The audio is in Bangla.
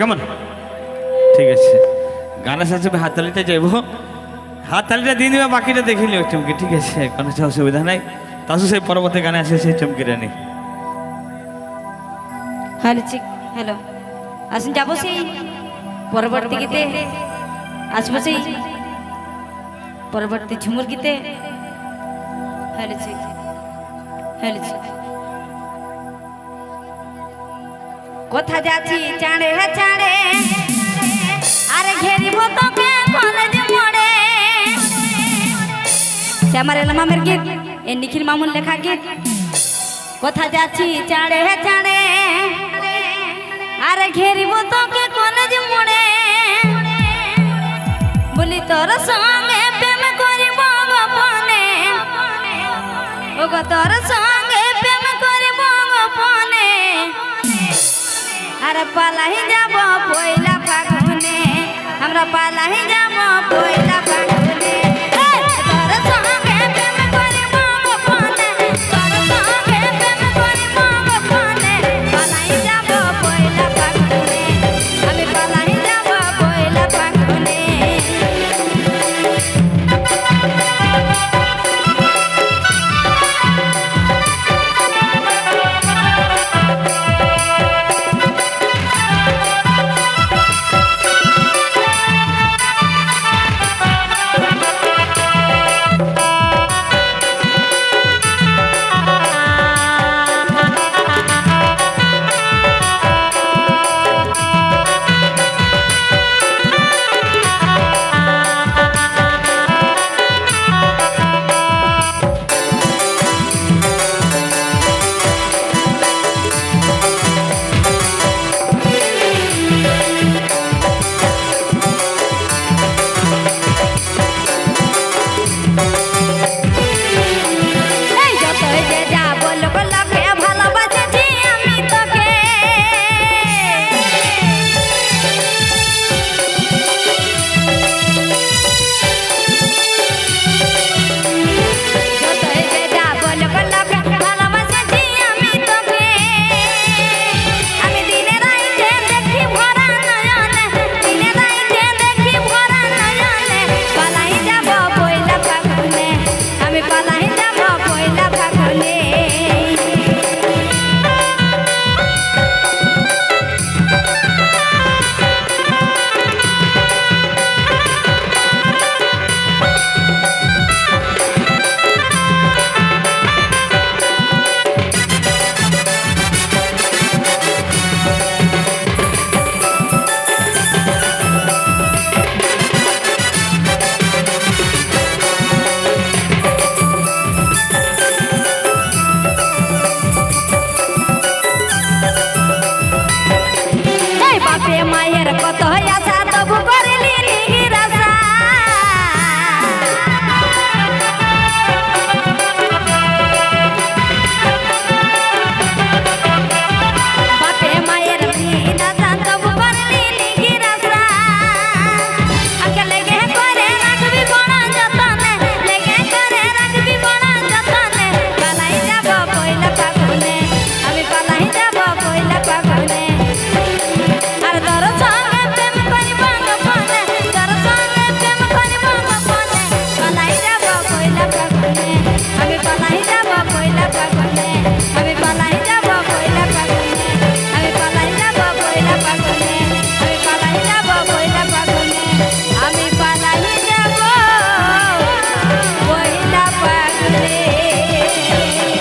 কেমন? ঠিক আছে। গানের সাথে আমি হাততালিতে যাইব হাততালিটা দিয়ে দিবা, বাকিটা দেখে নিও চমকি ঠিক আছে? কোনো অসুবিধা নাই। তাছাড়া সেই পরবর্তী গানে আসে, সেই চমকিটা নেই হ্যালো। আসুন, যাব সেই পরবর্তী গীতে। আসব সেই পরবর্তী ঝুমুর গীতে। হ্যালো হ্যালো কোথা যাচ্ছি চাঁড়ে চাঁড়ে আরে ঘেরিব তোকে কলেজ মোড়ে শ্যামার এলামের গীত এ নিখিল মামুন লেখা গীত। কোথা যাচ্ছি চাঁড়ে চাঁড়ে আরে ঘেরিব তোকে কলেজ মোড়ে বলি তোর সঙ্গে প্রেম করিব গোপনে তোর সঙ্গে আরে পালাহি যাব পয়লা ফাগুনে আমরা পালাহি যাব পয়লা ফাগুনে। মায়ের কত আশা